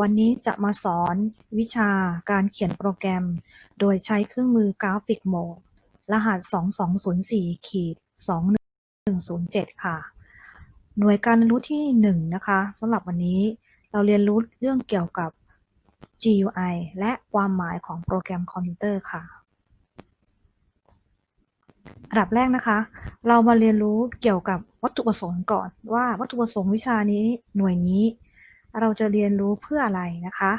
วันนี้จะมาสอนวิชาการเขียนโปรแกรม โดยใช้เครื่องมือกราฟิกโหมด รหัส 2204ขีด2107 ค่ะ หน่วยการเรียนรู้ที่ 1 นะคะสำหรับวันนี้เราเรียนรู้เรื่องเกี่ยวกับ GUI และความหมายของโปรแกรมคอมพิวเตอร์ค่ะอันดับแรกนะคะ เรามาเรียนรู้เกี่ยวกับวัตถุประสงค์ก่อนว่าวัตถุประสงค์วิชานี้หน่วยนี้ เราจะเรียนรู้เพื่ออะไรนะคะ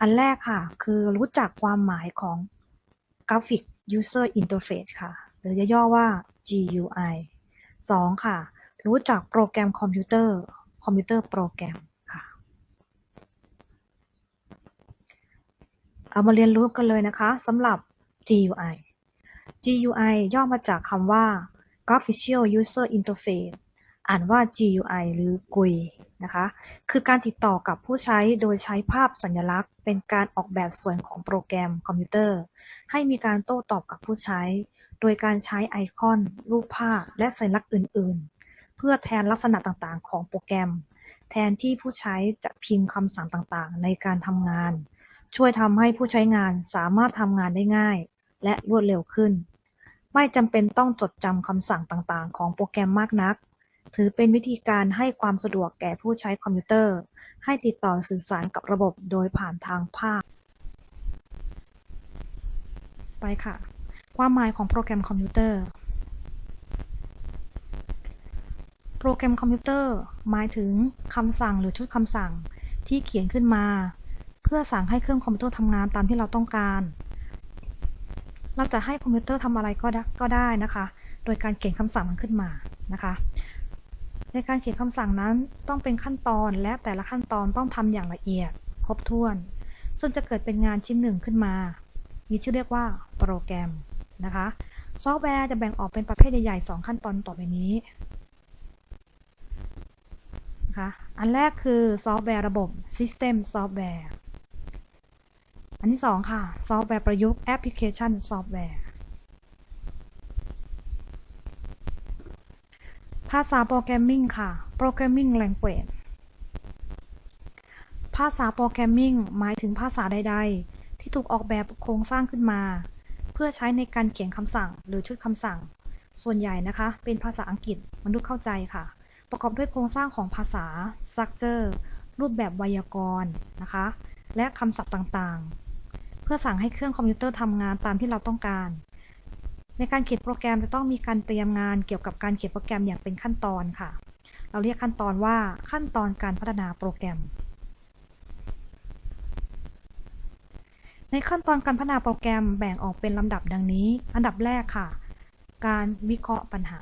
อันแรกค่ะ คือรู้จักความหมายของ Graphic User Interface ค่ะ หรือย่อๆว่า GUI 2. ค่ะ รู้จักโปรแกรมคอมพิวเตอร์ คอมพิวเตอร์โปรแกรมค่ะเอามาเรียนรู้กันเลยนะคะสำหรับ GUI GUI ย่อมาจากคำว่า Graphical User Interface อ่านว่า GUI หรือ GUI นะคะ คือการติดต่อกับผู้ใช้โดยใช้ภาพสัญลักษณ์ เป็นการออกแบบส่วนของโปรแกรมคอมพิวเตอร์ ให้มีการโต้ตอบกับผู้ใช้ โดยการใช้ไอคอน รูปภาพ และสัญลักษณ์อื่น ๆ เพื่อแทนลักษณะต่าง ๆ ของโปรแกรม แทนที่ผู้ใช้จะพิมพ์คำสั่งต่าง ๆ ในการทำงาน ช่วยทำให้ผู้ใช้งานสามารถทำงานได้ง่าย และรวดเร็วขึ้น ไม่จำเป็นต้องจดจำคำสั่งต่าง ๆ ของโปรแกรมมากนัก ถือเป็นวิธีการให้ความสะดวกแก่ผู้ใช้คอมพิวเตอร์ ให้ติดต่อสื่อสารกับระบบโดยผ่านทางภาพ ไปค่ะ ความหมายของโปรแกรมคอมพิวเตอร์ โปรแกรมคอมพิวเตอร์หมายถึงคำสั่งหรือชุดคำสั่งที่เขียนขึ้นมา เพื่อสั่งให้เครื่องคอมพิวเตอร์ทำงานตามที่เราต้องการ เราจะให้คอมพิวเตอร์ทำอะไรก็ได้นะคะ โดยการเขียนคำสั่งมันขึ้นมานะคะ ในการเขียนคำสั่งนั้นต้องเป็นขั้นตอนและแต่ละขั้นตอนต้องทำอย่างละเอียด ครบถ้วน ซึ่งจะเกิดเป็นงานชิ้นหนึ่งขึ้นมา มีชื่อเรียกว่าโปรแกรมนะคะ ซอฟต์แวร์จะแบ่งออกเป็นประเภทใหญ่ๆ 2 ขั้นตอนต่อไปนี้นะคะอันแรกคือซอฟต์แวร์ระบบ System Software อันที่ 2 ค่ะ ซอฟต์แวร์ประยุกต์ Application Software ภาษาโปรแกรมมิ่งค่ะ Programming Language ภาษาโปรแกรมมิ่งหมายถึงภาษาใด ๆ ที่ถูกออกแบบโครงสร้างขึ้นมา เพื่อใช้ในการเขียนคำสั่ง หรือชุดคำสั่ง ส่วนใหญ่นะคะ เป็นภาษาอังกฤษมนุษย์เข้าใจค่ะ ประกอบด้วยโครงสร้างของภาษา structure รูปแบบไวยากรณ์นะคะ และคำศัพท์ต่างๆ เพื่อสั่งให้เครื่องคอมพิวเตอร์ทำงานตามที่เราต้องการ ในการเขียนโปรแกรมจะต้องมีการเตรียมงานเกี่ยวกับการเขียนโปรแกรมอย่างเป็นขั้นตอนค่ะ เราเรียกขั้นตอนว่าขั้นตอนการพัฒนาโปรแกรม ในขั้นตอนการพัฒนาโปรแกรมแบ่งออกเป็นลำดับดังนี้ อันดับแรกค่ะ การวิเคราะห์ปัญหา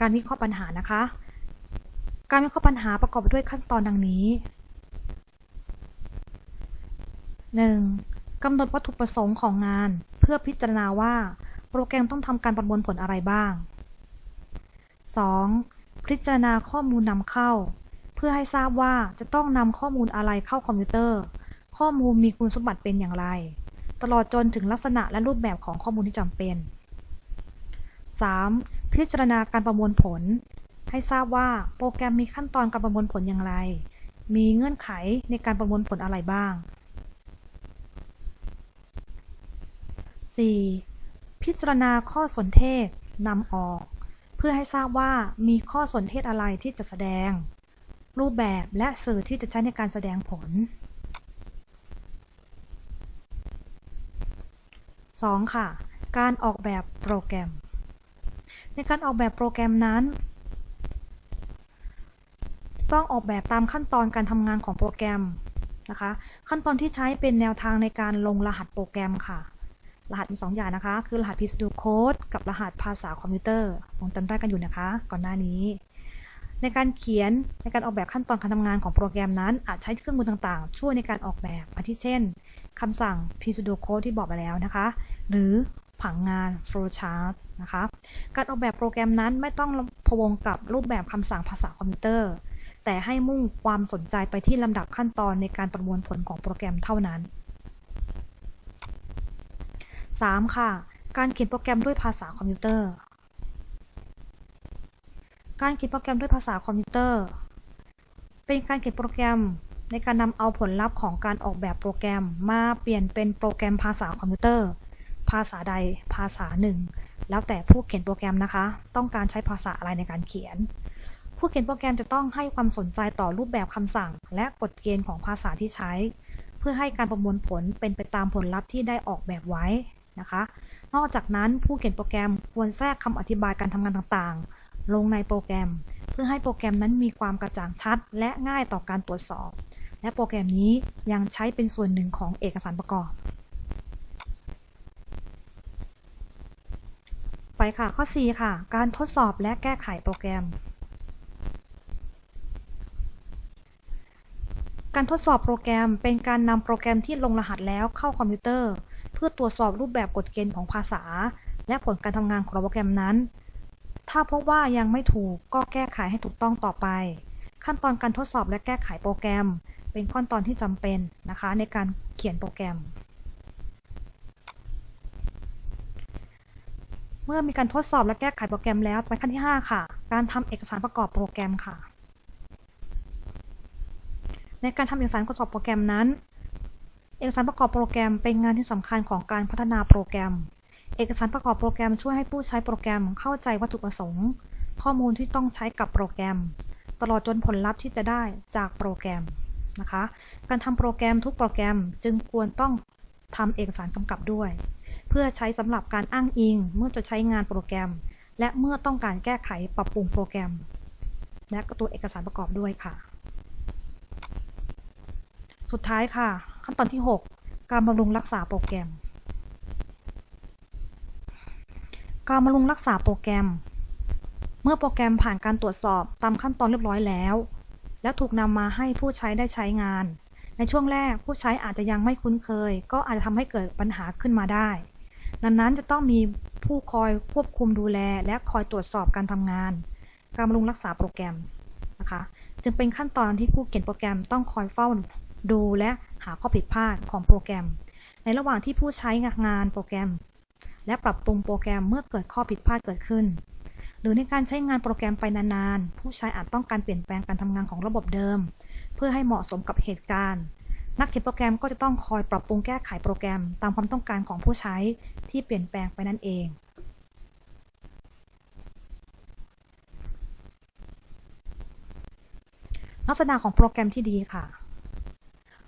การวิเคราะห์ปัญหานะคะ การวิเคราะห์ปัญหาประกอบด้วยขั้นตอนดังนี้ 1. กำหนดวัตถุประสงค์ของงาน พื่อพิจารณาว่า โปรแกรมต้องทำการประมวลผลอะไรบ้าง 2. พิจารณาข้อมูลนำเข้า เพื่อให้ทราบว่าจะต้องนำข้อมูลอะไรเข้าคอมพิวเตอร์ ข้อมูลมีคุณสมบัติเป็นอย่างไร ตลอดจนถึงลักษณะและรูปแบบของข้อมูลที่จำเป็น 3. พิจารณาการประมวลผล ให้ทราบว่าโปรแกรมมีขั้นตอนการประมวลผลอย่างไร มีเงื่อนไขในการประมวลผลอะไรบ้าง 4. พิจารณาข้อสนเทศนำออก เพื่อให้ทราบว่ามีข้อสนเทศอะไรที่จะแสดง รูปแบบและสื่อที่จะใช้ในการแสดงผล 2. ค่ะ การออกแบบโปรแกรม ในการออกแบบโปรแกรมนั้น ต้องออกแบบตามขั้นตอนการทำงานของโปรแกรมนะคะ ขั้นตอนที่ใช้เป็นแนวทางในการลงรหัสโปรแกรมค่ะ รหัสมี2อย่างนะคะ คือรหัส pseudocode กับรหัสภาษาคอมพิวเตอร์คงจำได้กันอยู่นะคะ ก่อนหน้านี้ ในการเขียนในการออกแบบขั้นตอนการทำงานของโปรแกรมนั้น อาจใช้เครื่องมือต่างๆ ช่วยในการออกแบบอาทิเช่นคำสั่ง pseudocode ที่บอกไปแล้วนะคะ หรือผังงาน flowchart นะคะ การออกแบบโปรแกรมนั้นไม่ต้องพวงกับรูปแบบคำสั่งภาษาคอมพิวเตอร์ แต่ให้มุ่งความสนใจไปที่ลำดับขั้นตอนในการประมวลผลของโปรแกรมเท่านั้น 3. ค่ะ การเขียนโปรแกรมด้วยภาษาคอมพิวเตอร์ การเขียนโปรแกรมด้วยภาษาคอมพิวเตอร์ เป็นการเขียนโปรแกรมในการนำเอาผลลัพธ์ของการออกแบบโปรแกรมมาเปลี่ยนเป็นโปรแกรมภาษาคอมพิวเตอร์ ภาษาใดภาษาหนึ่ง แล้วแต่ผู้เขียนโปรแกรมนะคะ ต้องการใช้ภาษาอะไรในการเขียน ผู้เขียนโปรแกรมจะต้องให้ความสนใจต่อรูปแบบคำสั่ง และกฎเกณฑ์ของภาษาที่ใช้ เพื่อให้การประมวลผลเป็นไปตามผลลัพธ์ที่ได้ออกแบบไว้ นะคะ นอกจากนั้นผู้เขียนโปรแกรมควรแทรกคำอธิบายการทำงานต่างๆ ลงในโปรแกรม เพื่อให้โปรแกรมนั้นมีความกระจ่างชัด และง่ายต่อการตรวจสอบ และโปรแกรมนี้ยังใช้เป็นส่วนหนึ่งของเอกสารประกอบ ไปค่ะข้อ 4 ค่ะ การทดสอบและแก้ไขโปรแกรมการทดสอบโปรแกรมเป็นการนำโปรแกรมที่ลงรหัสแล้วเข้าคอมพิวเตอร์ พื่อตรวจสอบรูปแบบกฎเกณฑ์ของภาษา และผลการทำงานของโปรแกรมนั้น ถ้าพบว่ายังไม่ถูกก็แก้ไขให้ถูกต้องต่อไป ขั้นตอนการทดสอบและแก้ไขโปรแกรม เป็นขั้นตอนที่จำเป็นนะคะในการเขียนโปรแกรม เมื่อมีการทดสอบและแก้ไขโปรแกรมแล้วไปขั้นที่ 5 ค่ะ การทำเอกสารประกอบโปรแกรมค่ะในการทำเอกสารประกอบโปรแกรมนั้น เอกสารประกอบโปรแกรมเป็นงานที่สำคัญของการพัฒนาโปรแกรม เอกสารประกอบโปรแกรมช่วยให้ผู้ใช้โปรแกรมเข้าใจวัตถุประสงค์ ข้อมูลที่ต้องใช้กับโปรแกรม ตลอดจนผลลัพธ์ที่จะได้จากโปรแกรมนะคะ การทำโปรแกรมทุกโปรแกรมจึงควรต้องทำเอกสารกำกับด้วย เพื่อใช้สำหรับการอ้างอิงเมื่อจะใช้งานโปรแกรม และเมื่อต้องการแก้ไขปรับปรุงโปรแกรม และก็ตัวเอกสารประกอบด้วยค่ะ สุดท้ายค่ะ ขั้นตอนที่ 6 การบำรุงรักษาโปรแกรม การบำรุงรักษาโปรแกรม เมื่อโปรแกรมผ่านการตรวจสอบตามขั้นตอนเรียบร้อยแล้ว และถูกนำมาให้ผู้ใช้ได้ใช้งาน ในช่วงแรกผู้ใช้อาจจะยังไม่คุ้นเคย ก็อาจจะทำให้เกิดปัญหาขึ้นมาได้ดังนั้นจะต้องมีผู้คอยควบคุมดูแล และคอยตรวจสอบการทำงาน การบำรุงรักษาโปรแกรมนะคะ จึงเป็นขั้นตอนที่ผู้เขียนโปรแกรมต้องคอยเฝ้า ดูและหาข้อผิดพลาดของโปรแกรม ในระหว่างที่ผู้ใช้งานโปรแกรม และปรับปรุงโปรแกรมเมื่อเกิดข้อผิดพลาดเกิดขึ้น หรือในการใช้งานโปรแกรมไปนานๆ ผู้ใช้อาจต้องการเปลี่ยนแปลงการทำงานของระบบเดิม เพื่อให้เหมาะสมกับเหตุการณ์นักเขียนโปรแกรมก็จะต้องคอยปรับปรุงแก้ไขโปรแกรมตามความต้องการของผู้ใช้ที่เปลี่ยนแปลงไปนั่นเอง ลักษณะของโปรแกรมที่ดีค่ะ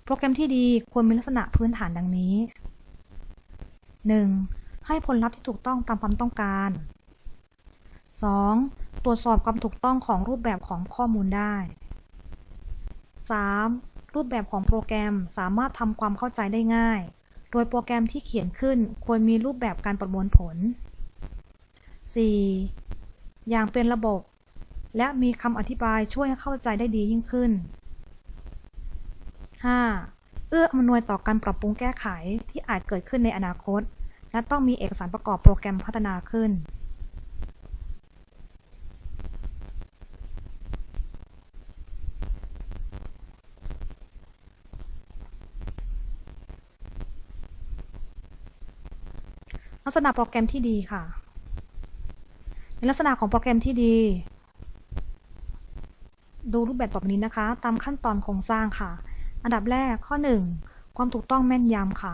โปรแกรมที่ดีควรมีลักษณะพื้นฐานดังนี้ 1. ให้ผลลัพธ์ที่ถูกต้องตามความต้องการ 2. ตรวจสอบความถูกต้องของรูปแบบของข้อมูลได้ 3. รูปแบบของโปรแกรมสามารถทำความเข้าใจได้ง่าย โดยโปรแกรมที่เขียนขึ้นควรมีรูปแบบการประมวลผล 4. อย่างเป็นระบบ และมีคำอธิบายช่วยให้เข้าใจได้ดียิ่งขึ้น 5. เอื้ออำนวยต่อการปรับปรุงแก้ไขที่อาจเกิดขึ้นในอนาคต และต้องมีเอกสารประกอบโปรแกรมพัฒนาขึ้น ลักษณะโปรแกรมที่ดีค่ะ ในลักษณะของโปรแกรมที่ดี ดูรูปแบบต่อไปนี้นะคะ ตามขั้นตอนโครงสร้างค่ะ อันดับแรกข้อ 1 ความถูกต้องแม่นยำค่ะ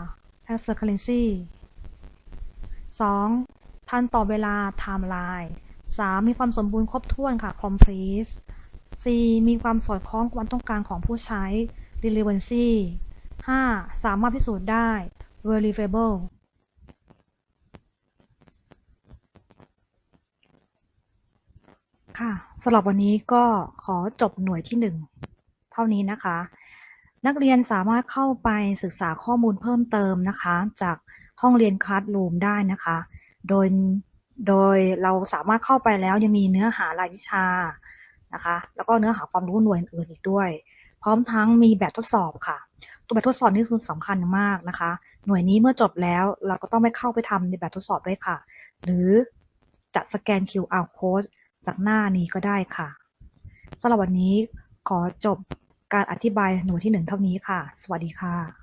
accuracy 2. ทันต่อเวลา timeline 3. มีความสมบูรณ์ครบถ้วนค่ะ complete 4. มีความสอดคล้องกับความต้องการของผู้ใช้ relevancy 5. สามารถพิสูจน์ได้ verifiable ค่ะสำหรับวันนี้ก็ขอจบหน่วยที่ 1 เท่านี้นะคะ นักเรียนสามารถเข้าไปศึกษาข้อมูลเพิ่มเติมนะคะ จากห้องเรียนคลาสรูมได้นะคะ โดยโดยเราสามารถเข้าไปแล้วยังมีเนื้อหารายวิชานะคะ แล้วก็เนื้อหาความรู้หน่วยอื่นอีกด้วย พร้อมทั้งมีแบบทดสอบค่ะ ตัวแบบทดสอบนี่คือสำคัญมากนะคะ หน่วยนี้เมื่อจบแล้วเราก็ต้องไปเข้าไปทำในแบบทดสอบด้วยค่ะ หรือจะสแกน QR code จากหน้านี้ก็ได้ค่ะสำหรับวันนี้ขอจบ การอธิบายหน่วยที่หนึ่งเท่านี้ค่ะ สวัสดีค่ะ